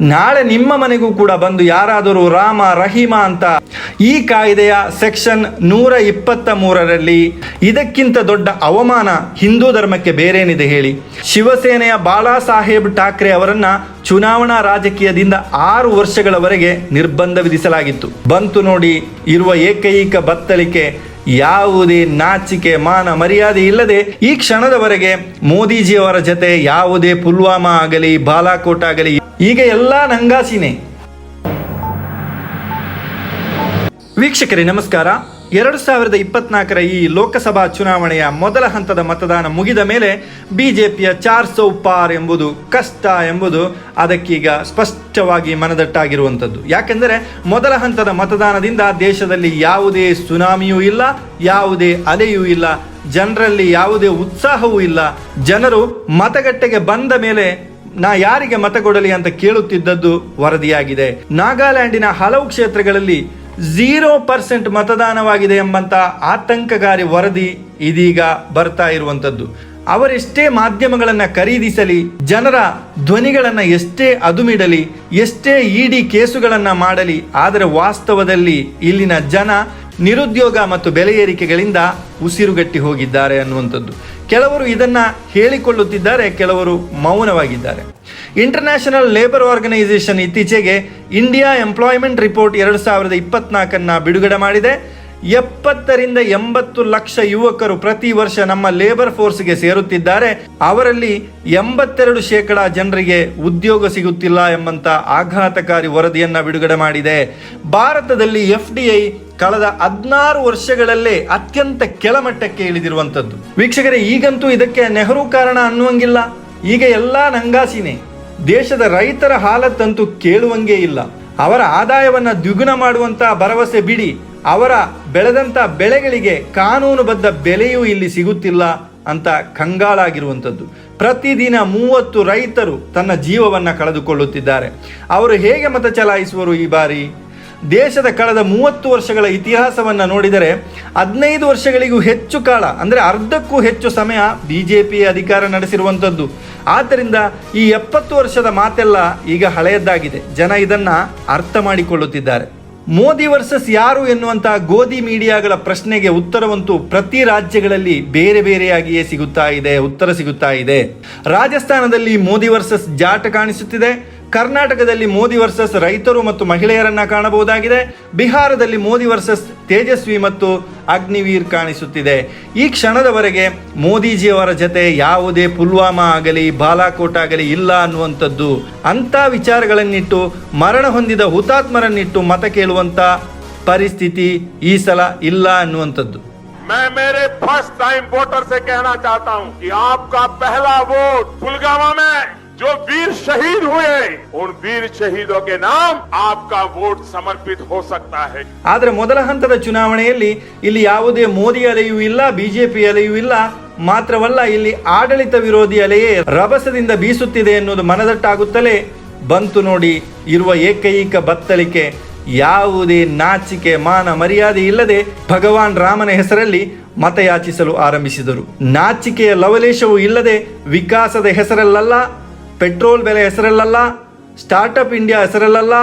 ನಾಳೆ ನಿಮ್ಮ ಮನೆಗೂ ಕೂಡ ಬಂದು ಯಾರಾದರೂ ರಾಮ, ರಹೀಮ ಅಂತ ಈ ಕಾಯ್ದೆಯ ಸೆಕ್ಷನ್ ನೂರ ಇಪ್ಪತ್ತ ಮೂರರಲ್ಲಿ ಇದಕ್ಕಿಂತ ದೊಡ್ಡ ಅವಮಾನ ಹಿಂದೂ ಧರ್ಮಕ್ಕೆ ಬೇರೇನಿದೆ ಹೇಳಿ. ಶಿವಸೇನೆಯ ಬಾಳಾ ಸಾಹೇಬ್ ಠಾಕ್ರೆ ಅವರನ್ನ ಚುನಾವಣಾ ರಾಜಕೀಯದಿಂದ ಆರು ವರ್ಷಗಳವರೆಗೆ ನಿರ್ಬಂಧ ವಿಧಿಸಲಾಗಿತ್ತು. ಬಂತು ನೋಡಿ, ಇರುವ ಏಕೈಕ ಬತ್ತಳಿಕೆ ಯಾವುದೇ ನಾಚಿಕೆ, ಮಾನ ಮರ್ಯಾದೆ ಇಲ್ಲದೆ ಈ ಕ್ಷಣದವರೆಗೆ ಮೋದಿಜಿಯವರ ಜೊತೆ ಯಾವುದೇ ಪುಲ್ವಾಮಾ ಆಗಲಿ, ಬಾಲಾಕೋಟ್ ಆಗಲಿ ಈಗ ಎಲ್ಲ ನಂಗಾಸಿನೇ ವೀಕ್ಷಕರೇ, ನಮಸ್ಕಾರ. ಎರಡು ಸಾವಿರದ ಇಪ್ಪತ್ನಾಲ್ಕರ ಈ ಲೋಕಸಭಾ ಚುನಾವಣೆಯ ಮೊದಲ ಹಂತದ ಮತದಾನ ಮುಗಿದ ಮೇಲೆ ಬಿಜೆಪಿಯ ಚಾರ್ ಸೌ ಪಾರ್ ಎಂಬುದು ಕಷ್ಟ ಎಂಬುದು ಅದಕ್ಕೀಗ ಸ್ಪಷ್ಟವಾಗಿ ಮನದಟ್ಟಾಗಿರುವಂಥದ್ದು. ಯಾಕೆಂದರೆ ಮೊದಲ ಹಂತದ ಮತದಾನದಿಂದ ದೇಶದಲ್ಲಿ ಯಾವುದೇ ಸುನಾಮಿಯೂ ಇಲ್ಲ, ಯಾವುದೇ ಅಲೆಯೂ ಇಲ್ಲ, ಜನರಲ್ಲಿ ಯಾವುದೇ ಉತ್ಸಾಹವೂ ಇಲ್ಲ. ಜನರು ಮತಗಟ್ಟೆಗೆ ಬಂದ ಮೇಲೆ ನಾ ಯಾರಿಗೆ ಮತ ಕೊಡಲಿ ಅಂತ ಕೇಳುತ್ತಿದ್ದದ್ದು ವರದಿಯಾಗಿದೆ. ನಾಗಾಲ್ಯಾಂಡಿನ ಹಲವು ಕ್ಷೇತ್ರಗಳಲ್ಲಿ ಝೀರೋ ಪರ್ಸೆಂಟ್ ಮತದಾನವಾಗಿದೆ ಎಂಬಂತ ಆತಂಕಕಾರಿ ವರದಿ ಇದೀಗ ಬರ್ತಾ ಇರುವಂಥದ್ದು. ಅವರೆಷ್ಟೇ ಮಾಧ್ಯಮಗಳನ್ನು ಖರೀದಿಸಲಿ, ಜನರ ಧ್ವನಿಗಳನ್ನು ಎಷ್ಟೇ ಅದುಮಿಡಲಿ, ಎಷ್ಟೇ ಇಡಿ ಕೇಸುಗಳನ್ನು ಮಾಡಲಿ, ಆದರೆ ವಾಸ್ತವದಲ್ಲಿ ಇಲ್ಲಿನ ಜನ ನಿರುದ್ಯೋಗ ಮತ್ತು ಬೆಲೆ ಏರಿಕೆಗಳಿಂದ ಉಸಿರುಗಟ್ಟಿ ಹೋಗಿದ್ದಾರೆ ಅನ್ನುವಂಥದ್ದು. ಕೆಲವರು ಇದನ್ನ ಹೇಳಿಕೊಳ್ಳುತ್ತಿದ್ದಾರೆ, ಕೆಲವರು ಮೌನವಾಗಿದ್ದಾರೆ. ಇಂಟರ್ನ್ಯಾಷನಲ್ ಲೇಬರ್ ಆರ್ಗನೈಸೇಷನ್ ಇತ್ತೀಚೆಗೆ ಇಂಡಿಯಾ ಎಂಪ್ಲಾಯ್ಮೆಂಟ್ ರಿಪೋರ್ಟ್ ಎರಡು ಸಾವಿರದ ಇಪ್ಪತ್ನಾಲ್ಕನ್ನು ಬಿಡುಗಡೆ ಮಾಡಿದೆ. ಎಪ್ಪತ್ತರಿಂದ ಎಂಬತ್ತು ಲಕ್ಷ ಯುವಕರು ಪ್ರತಿ ವರ್ಷ ನಮ್ಮ ಲೇಬರ್ ಫೋರ್ಸ್ಗೆ ಸೇರುತ್ತಿದ್ದಾರೆ. ಅವರಲ್ಲಿ ಎಂಬತ್ತೆರಡು ಶೇಕಡ ಜನರಿಗೆ ಉದ್ಯೋಗ ಸಿಗುತ್ತಿಲ್ಲ ಎಂಬಂತ ಆಘಾತಕಾರಿ ವರದಿಯನ್ನ ಬಿಡುಗಡೆ ಮಾಡಿದೆ. ಭಾರತದಲ್ಲಿ ಎಫ್ ಕಳೆದ ಹದಿನಾರು ವರ್ಷಗಳಲ್ಲೇ ಅತ್ಯಂತ ಕೆಳಮಟ್ಟಕ್ಕೆ ಇಳಿದಿರುವಂಥದ್ದು. ವೀಕ್ಷಕರೇ, ಈಗಂತೂ ಇದಕ್ಕೆ ನೆಹರು ಕಾರಣ ಅನ್ನುವಂಗಿಲ್ಲ. ಈಗ ಎಲ್ಲ ನಂಗಾಸಿನೇ. ದೇಶದ ರೈತರ ಹಾಲತ್ತಂತೂ ಕೇಳುವಂಗೇ ಇಲ್ಲ. ಅವರ ಆದಾಯವನ್ನ ದ್ವಿಗುಣ ಮಾಡುವಂತ ಭರವಸೆ ಬಿಡಿ. ಅವರ ಬೆಳೆದಂತ ಬೆಳೆಗಳಿಗೆ ಕಾನೂನುಬದ್ಧ ಬೆಲೆಯೂ ಇಲ್ಲಿ ಸಿಗುತ್ತಿಲ್ಲ ಅಂತ ಕಂಗಾಲಾಗಿರುವಂಥದ್ದು ಪ್ರತಿದಿನ ಮೂವತ್ತು ರೈತರು ತನ್ನ ಜೀವವನ್ನ ಕಳೆದುಕೊಳ್ಳುತ್ತಿದ್ದಾರೆ. ಅವರು ಹೇಗೆ ಮತ ಚಲಾಯಿಸುವರು ಈ ಬಾರಿ? ದೇಶದ ಕಳೆದ ಮೂವತ್ತು ವರ್ಷಗಳ ಇತಿಹಾಸವನ್ನು ನೋಡಿದರೆ ಹದಿನೈದು ವರ್ಷಗಳಿಗೂ ಹೆಚ್ಚು ಕಾಲ, ಅಂದರೆ ಅರ್ಧಕ್ಕೂ ಹೆಚ್ಚು ಸಮಯ ಬಿ ಜೆ ಪಿ ಅಧಿಕಾರ ನಡೆಸಿರುವಂಥದ್ದು. ಆದ್ದರಿಂದ ಈ ಎಪ್ಪತ್ತು ವರ್ಷದ ಮಾತೆಲ್ಲ ಈಗ ಹಳೆಯದ್ದಾಗಿದೆ. ಜನ ಇದನ್ನು ಅರ್ಥ ಮಾಡಿಕೊಳ್ಳುತ್ತಿದ್ದಾರೆ. ಮೋದಿ ವರ್ಸಸ್ ಯಾರು ಎನ್ನುವಂತಹ ಗೋಧಿ ಮೀಡಿಯಾಗಳ ಪ್ರಶ್ನೆಗೆ ಉತ್ತರವಂತೂ ಪ್ರತಿ ರಾಜ್ಯಗಳಲ್ಲಿ ಬೇರೆ ಬೇರೆಯಾಗಿಯೇ ಸಿಗುತ್ತಾ ಇದೆ, ಉತ್ತರ ಸಿಗುತ್ತಾ ಇದೆ. ರಾಜಸ್ಥಾನದಲ್ಲಿ ಮೋದಿ ವರ್ಸಸ್ ಜಾಟ ಕಾಣಿಸುತ್ತಿದೆ. ಕರ್ನಾಟಕದಲ್ಲಿ ಮೋದಿ ವರ್ಸಸ್ ರೈತರು ಮತ್ತು ಮಹಿಳೆಯರನ್ನ ಕಾಣಬಹುದಾಗಿದೆ ಬಿಹಾರದಲ್ಲಿ ಮೋದಿ ವರ್ಸಸ್ ತೇಜಸ್ವಿ ಮತ್ತು ಅಗ್ನಿವೀರ್ ಕಾಣಿಸುತ್ತಿದೆ ಈ ಕ್ಷಣದವರೆಗೆ ಮೋದಿಜಿಯವರ ಜೊತೆ ಯಾವುದೇ ಪುಲ್ವಾಮಾ ಆಗಲಿ ಬಾಲಾಕೋಟ್ ಆಗಲಿ ಇಲ್ಲ ಅನ್ನುವಂಥದ್ದು ಅಂಥ ವಿಚಾರಗಳನ್ನಿಟ್ಟು ಮರಣ ಹೊಂದಿದ ಹುತಾತ್ಮರನ್ನಿಟ್ಟು ಮತ ಕೇಳುವಂಥ ಪರಿಸ್ಥಿತಿ ಈ ಸಲ ಇಲ್ಲ ಅನ್ನುವಂಥದ್ದು मैं मेरे फर्स्ट टाइम वोटर से कहना चाहता हूं कि आपका पहला वोट पुलगामा में जो वीर शहीद हुए उन वीर शहीदों के नाम आपका वोट समर्पित हो सकता है ಆದರೆ ಮೊದಲ ಹಂತದ ಚುನಾವಣೆಯಲ್ಲಿ ಇಲ್ಲಿ ಯಾವುದೇ ಮೋದಿ ಅಲೆಯೂ ಇಲ್ಲ ಬಿಜೆಪಿ ಅಲೆಯೂ ಇಲ್ಲ ಮಾತ್ರವಲ್ಲ ಇಲ್ಲಿ ಆಡಳಿತ ವಿರೋಧಿ ಅಲೆಯೇ ರಭಸದಿಂದ ಬೀಸುತ್ತಿದೆ ಎನ್ನುವುದು ಮನದಟ್ಟಾಗುತ್ತಲೇ ಬಂತು ನೋಡಿ ಇರುವ ಏಕೈಕ ಬತ್ತಳಿಕೆ ಯಾವುದೇ ನಾಚಿಕೆ ಮಾನ ಮರ್ಯಾದೆ ಇಲ್ಲದೆ ಭಗವಾನ್ ರಾಮನ ಹೆಸರಲ್ಲಿ ಮತಯಾಚಿಸಲು ಆರಂಭಿಸಿದರು ನಾಚಿಕೆಯ ಲವಲೇಶವೂ ಇಲ್ಲದೆ ವಿಕಾಸದ ಹೆಸರಲ್ಲಲ್ಲ ಪೆಟ್ರೋಲ್ ಬೆಲೆ ಹೆಸರಲ್ಲಲ್ಲ ಸ್ಟಾರ್ಟಪ್ ಇಂಡಿಯಾ ಹೆಸರಲ್ಲಲ್ಲ,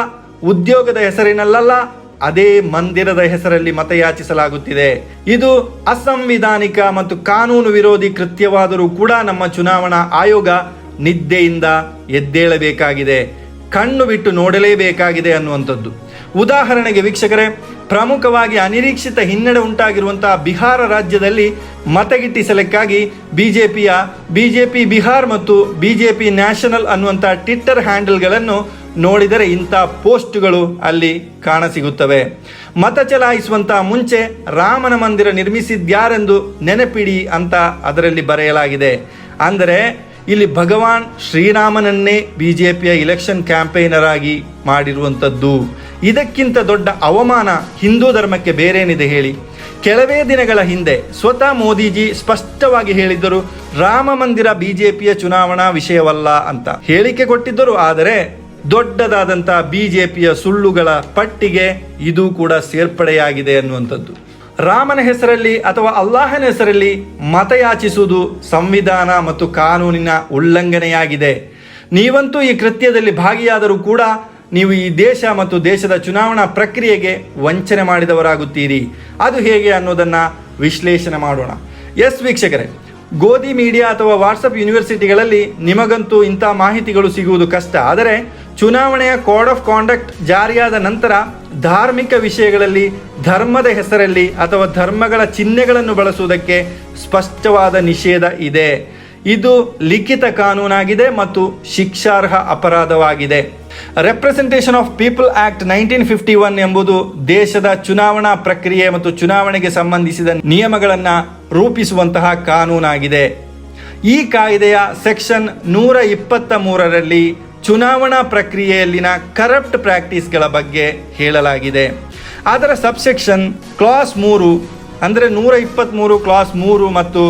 ಉದ್ಯೋಗದ ಹೆಸರಿನಲ್ಲಲ್ಲ, ಅದೇ ಮಂದಿರದ ಹೆಸರಲ್ಲಿ ಮತಯಾಚಿಸಲಾಗುತ್ತಿದೆ. ಇದು ಅಸಂವಿಧಾನಿಕ ಮತ್ತು ಕಾನೂನು ವಿರೋಧಿ ಕೃತ್ಯವಾದರೂ ಕೂಡ ನಮ್ಮ ಚುನಾವಣಾ ಆಯೋಗ ನಿದ್ದೆಯಿಂದ ಎದ್ದೇಳಬೇಕಾಗಿದೆ. ಕಣ್ಣು ಬಿಟ್ಟು ನೋಡಲೇಬೇಕಾಗಿದೆ ಅನ್ನುವಂಥದ್ದು. ಉದಾಹರಣೆಗೆ ವೀಕ್ಷಕರೇ, ಪ್ರಮುಖವಾಗಿ ಅನಿರೀಕ್ಷಿತ ಹಿನ್ನಡೆ ಉಂಟಾಗಿರುವಂತಹ ಬಿಹಾರ ರಾಜ್ಯದಲ್ಲಿ ಮತಗಿಟ್ಟಿಸಲಿಕ್ಕಾಗಿ ಬಿಜೆಪಿಯ, ಬಿಜೆಪಿ ಬಿಹಾರ್ ಮತ್ತು ಬಿಜೆಪಿ ನ್ಯಾಷನಲ್ ಅನ್ನುವಂಥ ಟ್ವಿಟ್ಟರ್ ಹ್ಯಾಂಡಲ್ಗಳನ್ನು ನೋಡಿದರೆ ಇಂಥ ಪೋಸ್ಟ್ಗಳು ಅಲ್ಲಿ ಕಾಣಸಿಗುತ್ತವೆ. ಮತ ಚಲಾಯಿಸುವಂತ ಮುಂಚೆ ರಾಮನ ಮಂದಿರ ನಿರ್ಮಿಸಿದ್ಯಾರೆಂದು ನೆನಪಿಡಿ ಅಂತ ಅದರಲ್ಲಿ ಬರೆಯಲಾಗಿದೆ. ಅಂದರೆ, ಇಲ್ಲಿ ಭಗವಾನ್ ಶ್ರೀರಾಮನನ್ನೇ ಬಿಜೆಪಿಯ ಇಲೆಕ್ಷನ್ ಕ್ಯಾಂಪೇನರ್ ಆಗಿ ಮಾಡಿರುವಂಥದ್ದು. ಇದಕ್ಕಿಂತ ದೊಡ್ಡ ಅವಮಾನ ಹಿಂದೂ ಧರ್ಮಕ್ಕೆ ಬೇರೇನಿದೆ ಹೇಳಿ. ಕೆಲವೇ ದಿನಗಳ ಹಿಂದೆ ಸ್ವತಃ ಮೋದಿಜಿ ಸ್ಪಷ್ಟವಾಗಿ ಹೇಳಿದ್ದರು, ರಾಮ ಮಂದಿರ ಬಿಜೆಪಿಯ ಚುನಾವಣಾ ವಿಷಯವಲ್ಲ ಅಂತ. ಹೇಳಿಕೆ ಕೊಟ್ಟಿದ್ದರು, ಆದರೆ ದೊಡ್ಡದಾದಂಥ ಬಿಜೆಪಿಯ ಸುಳ್ಳುಗಳ ಪಟ್ಟಿಗೆ ಇದು ಕೂಡ ಸೇರ್ಪಡೆಯಾಗಿದೆ ಅನ್ನುವಂಥದ್ದು. ರಾಮನ ಹೆಸರಲ್ಲಿ ಅಥವಾ ಅಲ್ಲಾಹನ ಹೆಸರಲ್ಲಿ ಮತಯಾಚಿಸುವುದು ಸಂವಿಧಾನ ಮತ್ತು ಕಾನೂನಿನ ಉಲ್ಲಂಘನೆಯಾಗಿದೆ. ನೀವಂತೂ ಈ ಕೃತ್ಯದಲ್ಲಿ ಭಾಗಿಯಾದರೂ ಕೂಡ ನೀವು ಈ ದೇಶ ಮತ್ತು ದೇಶದ ಚುನಾವಣಾ ಪ್ರಕ್ರಿಯೆಗೆ ವಂಚನೆ ಮಾಡಿದವರಾಗುತ್ತೀರಿ. ಅದು ಹೇಗೆ ಅನ್ನೋದನ್ನು ವಿಶ್ಲೇಷಣೆ ಮಾಡೋಣ. ಎಸ್ ವೀಕ್ಷಕರೇ, ಗೋಧಿ ಮೀಡಿಯಾ ಅಥವಾ ವಾಟ್ಸಪ್ ಯೂನಿವರ್ಸಿಟಿಗಳಲ್ಲಿ ನಿಮಗಂತೂ ಇಂಥ ಮಾಹಿತಿಗಳು ಸಿಗುವುದು ಕಷ್ಟ. ಆದರೆ ಚುನಾವಣೆಯ ಕೋಡ್ ಆಫ್ ಕಾಂಡಕ್ಟ್ ಜಾರಿಯಾದ ನಂತರ ಧಾರ್ಮಿಕ ವಿಷಯಗಳಲ್ಲಿ, ಧರ್ಮದ ಹೆಸರಲ್ಲಿ ಅಥವಾ ಧರ್ಮಗಳ ಚಿಹ್ನೆಗಳನ್ನು ಬಳಸುವುದಕ್ಕೆ ಸ್ಪಷ್ಟವಾದ ನಿಷೇಧ ಇದೆ. ಇದು ಲಿಖಿತ ಕಾನೂನಾಗಿದೆ ಮತ್ತು ಶಿಕ್ಷಾರ್ಹ ಅಪರಾಧವಾಗಿದೆ. Representation of people act nineteen fifty one ಎಂಬುದು ದೇಶದ ಚುನಾವಣಾ ಪ್ರಕ್ರಿಯೆ ಮತ್ತು ಚುನಾವಣೆಗೆ ಸಂಬಂಧಿಸಿದ ನಿಯಮಗಳನ್ನು ರೂಪಿಸುವಂತಹ ಕಾನೂನಾಗಿದೆ. ಈ ಕಾಯ್ದೆಯ ಸೆಕ್ಷನ್ ನೂರ ಇಪ್ಪತ್ತ ಮೂರರಲ್ಲಿ ಚುನಾವಣಾ ಪ್ರಕ್ರಿಯೆಯಲ್ಲಿನ ಕರಪ್ಟ್ ಪ್ರಾಕ್ಟೀಸ್ಗಳ ಬಗ್ಗೆ ಹೇಳಲಾಗಿದೆ. ಅದರ ಸಬ್ಸೆಕ್ಷನ್ ಕ್ಲಾಸ್ ಮೂರು, ಅಂದರೆ ನೂರ ಇಪ್ಪತ್ತ್ಮೂರು ಕ್ಲಾಸ್ ಮೂರು ಮತ್ತು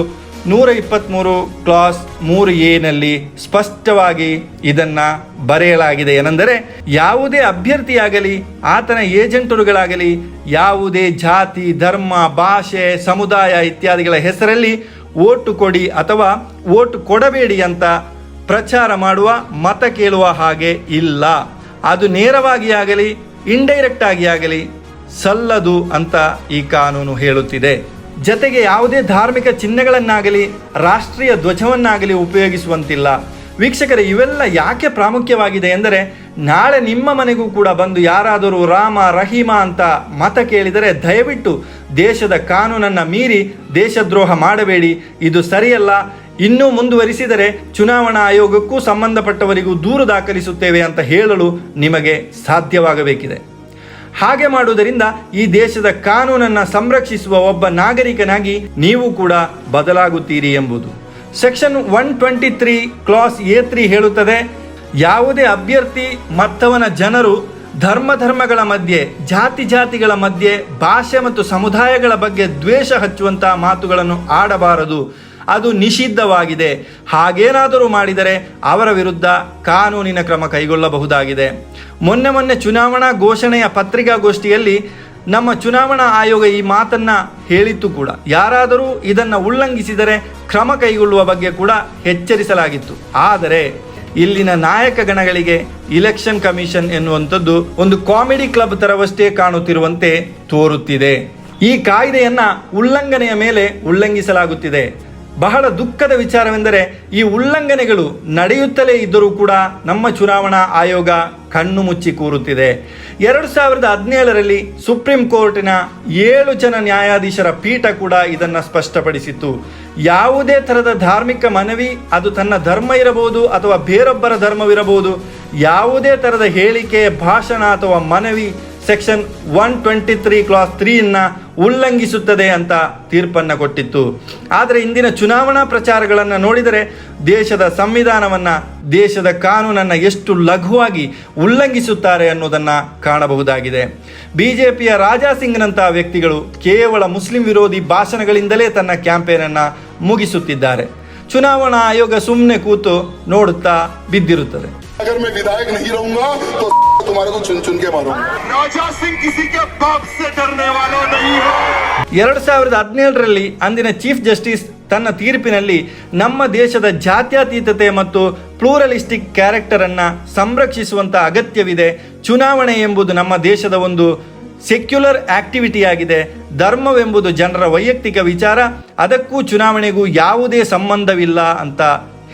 ನೂರ ಇಪ್ಪತ್ತ್ಮೂರು ಕ್ಲಾಸ್ ಮೂರು ಎನಲ್ಲಿ ಸ್ಪಷ್ಟವಾಗಿ ಇದನ್ನು ಬರೆಯಲಾಗಿದೆ. ಏನೆಂದರೆ, ಯಾವುದೇ ಅಭ್ಯರ್ಥಿಯಾಗಲಿ, ಆತನ ಏಜೆಂಟರುಗಳಾಗಲಿ, ಯಾವುದೇ ಜಾತಿ, ಧರ್ಮ, ಭಾಷೆ, ಸಮುದಾಯ ಇತ್ಯಾದಿಗಳ ಹೆಸರಲ್ಲಿ ಓಟು ಕೊಡಿ ಅಥವಾ ಓಟು ಕೊಡಬೇಡಿ ಅಂತ ಪ್ರಚಾರ ಮಾಡುವ ಮತ ಕೇಳುವ ಹಾಗೆ ಇಲ್ಲ. ಅದು ನೇರವಾಗಿ ಆಗಲಿ ಇಂಡೈರೆಕ್ಟ್ ಆಗಿ ಆಗಲಿ ಸಲ್ಲದು ಅಂತ ಈ ಕಾನೂನು ಹೇಳುತ್ತಿದೆ. ಜತೆಗೆ ಯಾವುದೇ ಧಾರ್ಮಿಕ ಚಿಹ್ನೆಗಳನ್ನಾಗಲಿ, ರಾಷ್ಟ್ರೀಯ ಧ್ವಜವನ್ನಾಗಲಿ ಉಪಯೋಗಿಸುವಂತಿಲ್ಲ. ವೀಕ್ಷಕರ, ಇವೆಲ್ಲ ಯಾಕೆ ಪ್ರಾಮುಖ್ಯವಾಗಿದೆ ಎಂದರೆ, ನಾಳೆ ನಿಮ್ಮ ಮನೆಗೂ ಕೂಡ ಬಂದು ಯಾರಾದರೂ ರಾಮ, ರಹೀಮ ಅಂತ ಮತ ಕೇಳಿದರೆ ದಯವಿಟ್ಟು ದೇಶದ ಕಾನೂನನ್ನು ಮೀರಿ ದೇಶದ್ರೋಹ ಮಾಡಬೇಡಿ. ಇದು ಸರಿಯಲ್ಲ. ಇನ್ನೂ ಮುಂದುವರಿಸಿದರೆ ಚುನಾವಣಾ ಆಯೋಗಕ್ಕೂ ಸಂಬಂಧಪಟ್ಟವರಿಗೂ ದೂರು ದಾಖಲಿಸುತ್ತೇವೆ ಅಂತ ಹೇಳಲು ನಿಮಗೆ ಸಾಧ್ಯವಾಗಬೇಕಿದೆ. ಹಾಗೆ ಮಾಡುವುದರಿಂದ ಈ ದೇಶದ ಕಾನೂನನ್ನು ಸಂರಕ್ಷಿಸುವ ಒಬ್ಬ ನಾಗರಿಕನಾಗಿ ನೀವು ಕೂಡ ಬದಲಾಗುತ್ತೀರಿ ಎಂಬುದು. Section one twenty three clause A three ಹೇಳುತ್ತದೆ, ಯಾವುದೇ ಅಭ್ಯರ್ಥಿ, ಮತ್ತವನ ಜನರು ಧರ್ಮ ಧರ್ಮಗಳ ಮಧ್ಯೆ, ಜಾತಿ ಜಾತಿಗಳ ಮಧ್ಯೆ, ಭಾಷೆ ಮತ್ತು ಸಮುದಾಯಗಳ ಬಗ್ಗೆ ದ್ವೇಷ ಹಚ್ಚುವಂತಹ ಮಾತುಗಳನ್ನು ಆಡಬಾರದು. ಅದು ನಿಷಿದ್ಧವಾಗಿದೆ. ಹಾಗೇನಾದರೂ ಮಾಡಿದರೆ ಅವರ ವಿರುದ್ಧ ಕಾನೂನಿನ ಕ್ರಮ ಕೈಗೊಳ್ಳಬಹುದಾಗಿದೆ. ಮೊನ್ನೆ ಮೊನ್ನೆ ಚುನಾವಣಾ ಘೋಷಣೆಯ ಪತ್ರಿಕಾಗೋಷ್ಠಿಯಲ್ಲಿ ನಮ್ಮ ಚುನಾವಣಾ ಆಯೋಗ ಈ ಮಾತನ್ನ ಹೇಳಿತ್ತು ಕೂಡ. ಯಾರಾದರೂ ಇದನ್ನು ಉಲ್ಲಂಘಿಸಿದರೆ ಕ್ರಮ ಕೈಗೊಳ್ಳುವ ಬಗ್ಗೆ ಕೂಡ ಎಚ್ಚರಿಸಲಾಗಿತ್ತು. ಆದರೆ ಇಲ್ಲಿನ ನಾಯಕ ಗಣಗಳಿಗೆ ಇಲೆಕ್ಷನ್ ಕಮಿಷನ್ ಎನ್ನುವಂಥದ್ದು ಒಂದು ಕಾಮಿಡಿ ಕ್ಲಬ್ ತರವಷ್ಟೇ ಕಾಣುತ್ತಿರುವಂತೆ ತೋರುತ್ತಿದೆ. ಈ ಕಾಯ್ದೆಯನ್ನ ಉಲ್ಲಂಘನೆಯ ಮೇಲೆ ಉಲ್ಲಂಘಿಸಲಾಗುತ್ತಿದೆ. ಬಹಳ ದುಃಖದ ವಿಚಾರವೆಂದರೆ ಈ ಉಲ್ಲಂಘನೆಗಳು ನಡೆಯುತ್ತಲೇ ಇದ್ದರೂ ಕೂಡ ನಮ್ಮ ಚುನಾವಣಾ ಆಯೋಗ ಕಣ್ಣು ಮುಚ್ಚಿ ಕೂರುತ್ತಿದೆ. ಎರಡು ಸಾವಿರದ ಹದಿನೇಳರಲ್ಲಿ ಸುಪ್ರೀಂ ಕೋರ್ಟಿನ ಏಳು ಜನ ನ್ಯಾಯಾಧೀಶರ ಪೀಠ ಕೂಡ ಇದನ್ನು ಸ್ಪಷ್ಟಪಡಿಸಿತ್ತು. ಯಾವುದೇ ಥರದ ಧಾರ್ಮಿಕ ಮನವಿ, ಅದು ತನ್ನ ಧರ್ಮ ಇರಬಹುದು ಅಥವಾ ಬೇರೊಬ್ಬರ ಧರ್ಮವಿರಬಹುದು, ಯಾವುದೇ ಥರದ ಹೇಳಿಕೆ, ಭಾಷಣ ಅಥವಾ ಮನವಿ section one twenty three clause ತ್ರೀಯನ್ನು ಉಲ್ಲಂಘಿಸುತ್ತದೆ ಅಂತ ತೀರ್ಪನ್ನು ಕೊಟ್ಟಿತ್ತು. ಆದರೆ ಇಂದಿನ ಚುನಾವಣಾ ಪ್ರಚಾರಗಳನ್ನು ನೋಡಿದರೆ ದೇಶದ ಸಂವಿಧಾನವನ್ನು, ದೇಶದ ಕಾನೂನನ್ನು ಎಷ್ಟು ಲಘುವಾಗಿ ಉಲ್ಲಂಘಿಸುತ್ತಾರೆ ಅನ್ನೋದನ್ನು ಕಾಣಬಹುದಾಗಿದೆ. ಬಿ ಜೆ ಪಿಯ ರಾಜಾ ಸಿಂಗ್ನಂತಹ ವ್ಯಕ್ತಿಗಳು ಕೇವಲ ಮುಸ್ಲಿಂ ವಿರೋಧಿ ಭಾಷಣಗಳಿಂದಲೇ ತನ್ನ ಕ್ಯಾಂಪೇನನ್ನು ಮುಗಿಸುತ್ತಿದ್ದಾರೆ. ಚುನಾವಣಾ ಆಯೋಗ ಸುಮ್ಮನೆ ಕೂತು ನೋಡುತ್ತಾ ಬಿದ್ದಿರುತ್ತದೆ. अगर मैं विधायक नहीं रहूंगा तो तुम्हारे को चुन चुन के मारूंगा राजा सिंह किसी के बाप से डरने वाले नहीं है ಎರಡು ಸಾವಿರದ ಹದಿನೇಳರಲ್ಲಿ ಅಂದಿನ ಚೀಫ್ ಜಸ್ಟಿಸ್ ತನ್ನ ತೀರ್ಪಿನಲ್ಲಿ ನಮ್ಮ ದೇಶದ ಜಾತ್ಯತೀತತೆ ಮತ್ತು ಪ್ಲೂರಲಿಸ್ಟಿಕ್ ಕ್ಯಾರೆಕ್ಟರ್ ಅನ್ನ ಸಂರಕ್ಷಿಸುವಂತ ಅಗತ್ಯವಿದೆ ಚುನಾವಣೆ ಎಂಬುದು ನಮ್ಮ ದೇಶದ ಒಂದು ಸೆಕ್ಯುಲರ್ ಆಕ್ಟಿವಿಟಿ ಆಗಿದೆ ಧರ್ಮವೆಂಬುದು ಜನರ ವೈಯಕ್ತಿಕ ವಿಚಾರ ಅದಕ್ಕೂ ಚುನಾವಣೆಗೂ ಯಾವುದೇ ಸಂಬಂಧವಿಲ್ಲ ಅಂತ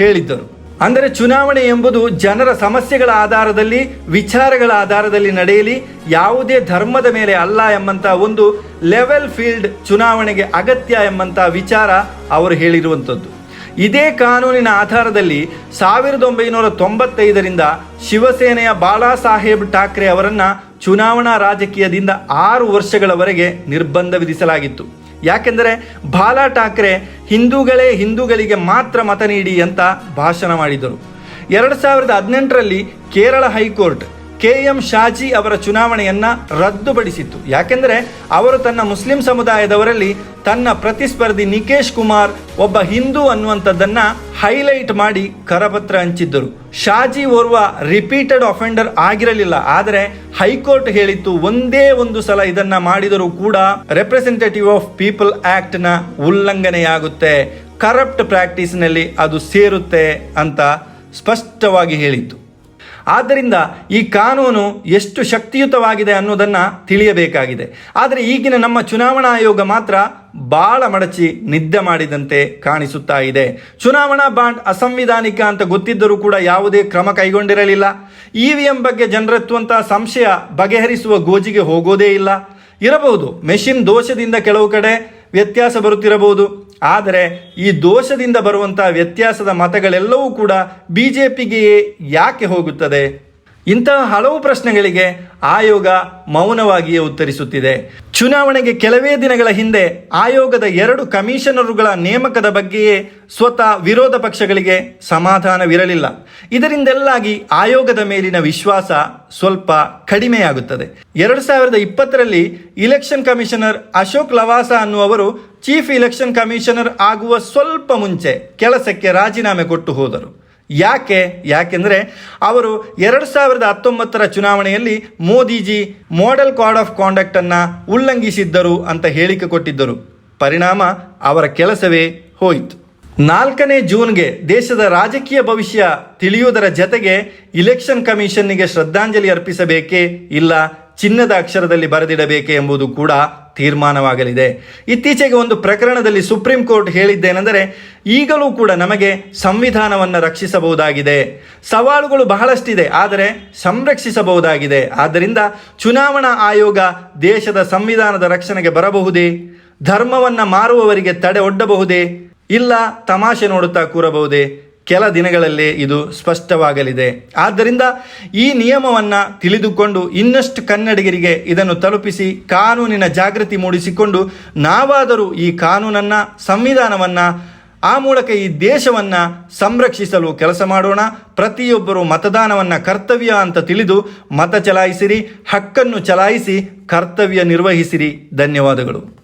ಹೇಳಿದ್ದರು ಅಂದರೆ ಚುನಾವಣೆ ಎಂಬುದು ಜನರ ಸಮಸ್ಯೆಗಳ ಆಧಾರದಲ್ಲಿ, ವಿಚಾರಗಳ ಆಧಾರದಲ್ಲಿ ನಡೆಯಲಿ, ಯಾವುದೇ ಧರ್ಮದ ಮೇಲೆ ಅಲ್ಲ ಎಂಬಂತ ಒಂದು ಲೆವೆಲ್ ಫೀಲ್ಡ್ ಚುನಾವಣೆಗೆ ಅಗತ್ಯ ಎಂಬಂತ ವಿಚಾರ ಅವರು ಹೇಳಿರುವಂಥದ್ದು. ಇದೇ ಕಾನೂನಿನ ಆಧಾರದಲ್ಲಿ ಸಾವಿರದ ಒಂಬೈನೂರ ತೊಂಬತ್ತೈದರಿಂದ ಶಿವಸೇನೆಯ ಬಾಳಾ ಸಾಹೇಬ್ ಠಾಕ್ರೆ ಅವರನ್ನ ಚುನಾವಣಾ ರಾಜಕೀಯದಿಂದ ಆರು ವರ್ಷಗಳವರೆಗೆ ನಿರ್ಬಂಧ ವಿಧಿಸಲಾಗಿತ್ತು. ಯಾಕೆಂದರೆ ಬಾಲಾ ಠಾಕ್ರೆ ಹಿಂದೂಗಳೇ ಹಿಂದೂಗಳಿಗೆ ಮಾತ್ರ ಮತ ನೀಡಿ ಅಂತ ಭಾಷಣ ಮಾಡಿದರು ಎರಡು ಸಾವಿರದ ಹದಿನೆಂಟರಲ್ಲಿ Kerala high court K M Shaji ಅವರ ಚುನಾವಣೆಯನ್ನ ರದ್ದುಪಡಿಸಿತ್ತು. ಯಾಕೆಂದರೆ ಅವರು ತನ್ನ ಮುಸ್ಲಿಂ ಸಮುದಾಯದವರಲ್ಲಿ ತನ್ನ ಪ್ರತಿಸ್ಪರ್ಧಿ ನಿಕೇಶ್ ಕುಮಾರ್ ಒಬ್ಬ ಹಿಂದೂ ಅನ್ನುವಂಥದ್ದನ್ನ ಹೈಲೈಟ್ ಮಾಡಿ ಕರಪತ್ರ ಹಂಚಿದ್ದರು. ಶಾಜಿ ಓರ್ವ ರಿಪೀಟೆಡ್ ಅಫೆಂಡರ್ ಆಗಿರಲಿಲ್ಲ. ಆದರೆ ಹೈಕೋರ್ಟ್ ಹೇಳಿತ್ತು, ಒಂದೇ ಒಂದು ಸಲ ಇದನ್ನ ಮಾಡಿದರೂ ಕೂಡ ರೆಪ್ರೆಸೆಂಟೇಟಿವ್ ಆಫ್ ಪೀಪಲ್ ಆಕ್ಟ್ನ ಉಲ್ಲಂಘನೆಯಾಗುತ್ತೆ. ಕರಪ್ಟ್ ಪ್ರಾಕ್ಟೀಸ್ನಲ್ಲಿ ಅದು ಸೇರುತ್ತೆ ಅಂತ ಸ್ಪಷ್ಟವಾಗಿ ಹೇಳಿತ್ತು. ಆದ್ದರಿಂದ ಈ ಕಾನೂನು ಎಷ್ಟು ಶಕ್ತಿಯುತವಾಗಿದೆ ಅನ್ನೋದನ್ನು ತಿಳಿಯಬೇಕಾಗಿದೆ. ಆದರೆ ಈಗಿನ ನಮ್ಮ ಚುನಾವಣಾ ಆಯೋಗ ಮಾತ್ರ ಬಾಳ ಮಡಚಿ ನಿದ್ದೆ ಮಾಡಿದಂತೆ ಕಾಣಿಸುತ್ತಾ ಇದೆ. ಚುನಾವಣಾ ಬಾಂಡ್ ಅಸಂವಿಧಾನಿಕ ಅಂತ ಗೊತ್ತಿದ್ದರೂ ಕೂಡ ಯಾವುದೇ ಕ್ರಮ ಕೈಗೊಂಡಿರಲಿಲ್ಲ. ಇ ವಿ ಎಂ ಬಗ್ಗೆ ಜನರೆತ್ತುವಂತಹ ಸಂಶಯ ಬಗೆಹರಿಸುವ ಗೋಜಿಗೆ ಹೋಗೋದೇ ಇಲ್ಲ. ಇರಬಹುದು, ಮೆಷಿನ್ ದೋಷದಿಂದ ಕೆಲವು ಕಡೆ ವ್ಯತ್ಯಾಸ ಬರುತ್ತಿರಬಹುದು. ಆದರೆ ಈ ದೋಷದಿಂದ ಬರುವಂಥ ವ್ಯತ್ಯಾಸದ ಮತಗಳೆಲ್ಲವೂ ಕೂಡ ಬಿ ಜೆ ಪಿಗೆಯೇ ಯಾಕೆ ಹೋಗುತ್ತದೆ? ಇಂತಹ ಹಲವು ಪ್ರಶ್ನೆಗಳಿಗೆ ಆಯೋಗ ಮೌನವಾಗಿಯೇ ಉತ್ತರಿಸುತ್ತಿದೆ. ಚುನಾವಣೆಗೆ ಕೆಲವೇ ದಿನಗಳ ಹಿಂದೆ ಆಯೋಗದ ಎರಡು ಕಮಿಷನರುಗಳ ನೇಮಕದ ಬಗ್ಗೆಯೇ ಸ್ವತಃ ವಿರೋಧ ಪಕ್ಷಗಳಿಗೆ ಸಮಾಧಾನವಿರಲಿಲ್ಲ. ಇದರಿಂದೆಲ್ಲಾಗಿ ಆಯೋಗದ ಮೇಲಿನ ವಿಶ್ವಾಸ ಸ್ವಲ್ಪ ಕಡಿಮೆಯಾಗುತ್ತದೆ. ಎರಡು ಸಾವಿರದ ಇಪ್ಪತ್ತರಲ್ಲಿ ಇಲೆಕ್ಷನ್ ಕಮಿಷನರ್ ಅಶೋಕ್ ಲವಾಸ ಅನ್ನುವರು ಚೀಫ್ ಇಲೆಕ್ಷನ್ ಕಮಿಷನರ್ ಆಗುವ ಸ್ವಲ್ಪ ಮುಂಚೆ ಕೆಲಸಕ್ಕೆ ರಾಜೀನಾಮೆ ಕೊಟ್ಟು ಹೋದರು. ಯಾಕೆ, ಯಾಕೆಂದರೆ ಅವರು ಎರಡು ಸಾವಿರದ ಹತ್ತೊಂಬತ್ತರ ಚುನಾವಣೆಯಲ್ಲಿ ಮೋದಿಜಿ ಮಾಡೆಲ್ ಕೋಡ್ ಆಫ್ ಕಾಂಡಕ್ಟನ್ನು ಉಲ್ಲಂಘಿಸಿದ್ದರು ಅಂತ ಹೇಳಿಕೆ ಕೊಟ್ಟಿದ್ದರು. ಪರಿಣಾಮ ಅವರ ಕೆಲಸವೇ ಹೋಯಿತು. ನಾಲ್ಕನೇ ಜೂನ್ಗೆ ದೇಶದ ರಾಜಕೀಯ ಭವಿಷ್ಯ ತಿಳಿಯುವುದರ ಜತೆಗೆ ಇಲೆಕ್ಷನ್ ಕಮಿಷನ್ನಿಗೆ ಶ್ರದ್ಧಾಂಜಲಿ ಅರ್ಪಿಸಬೇಕೇ ಇಲ್ಲ ಚಿನ್ನದ ಅಕ್ಷರದಲ್ಲಿ ಬರೆದಿಡಬೇಕೆ ಎಂಬುದು ಕೂಡ ತೀರ್ಮಾನವಾಗಲಿದೆ. ಇತ್ತೀಚೆಗೆ ಒಂದು ಪ್ರಕರಣದಲ್ಲಿ ಸುಪ್ರೀಂ ಕೋರ್ಟ್ ಹೇಳಿದ್ದೇನೆಂದರೆ, ಈಗಲೂ ಕೂಡ ನಮಗೆ ಸಂವಿಧಾನವನ್ನು ರಕ್ಷಿಸಬಹುದಾಗಿದೆ. ಸವಾಲುಗಳು ಬಹಳಷ್ಟಿದೆ, ಆದರೆ ಸಂರಕ್ಷಿಸಬಹುದಾಗಿದೆ. ಆದ್ದರಿಂದ ಚುನಾವಣಾ ಆಯೋಗ ದೇಶದ ಸಂವಿಧಾನದ ರಕ್ಷಣೆಗೆ ಬರಬಹುದೇ? ಧರ್ಮವನ್ನು ಮಾರುವವರಿಗೆ ತಡೆ ಒಡ್ಡಬಹುದೇ? ಇಲ್ಲ, ತಮಾಷೆ ನೋಡುತ್ತಾ ಕೂರಬಹುದೇ? ಕೆಲ ದಿನಗಳಲ್ಲಿ ಇದು ಸ್ಪಷ್ಟವಾಗಲಿದೆ. ಆದ್ದರಿಂದ ಈ ನಿಯಮವನ್ನು ತಿಳಿದುಕೊಂಡು ಇನ್ನಷ್ಟು ಕನ್ನಡಿಗರಿಗೆ ಇದನ್ನು ತಲುಪಿಸಿ, ಕಾನೂನಿನ ಜಾಗೃತಿ ಮೂಡಿಸಿಕೊಂಡು ನಾವಾದರೂ ಈ ಕಾನೂನನ್ನು, ಸಂವಿಧಾನವನ್ನು, ಆ ಮೂಲಕ ಈ ದೇಶವನ್ನು ಸಂರಕ್ಷಿಸಲು ಕೆಲಸ ಮಾಡೋಣ. ಪ್ರತಿಯೊಬ್ಬರು ಮತದಾನವನ್ನು ಕರ್ತವ್ಯ ಅಂತ ತಿಳಿದು ಮತ ಚಲಾಯಿಸಿರಿ, ಹಕ್ಕನ್ನು ಚಲಾಯಿಸಿ ಕರ್ತವ್ಯ ನಿರ್ವಹಿಸಿರಿ. ಧನ್ಯವಾದಗಳು.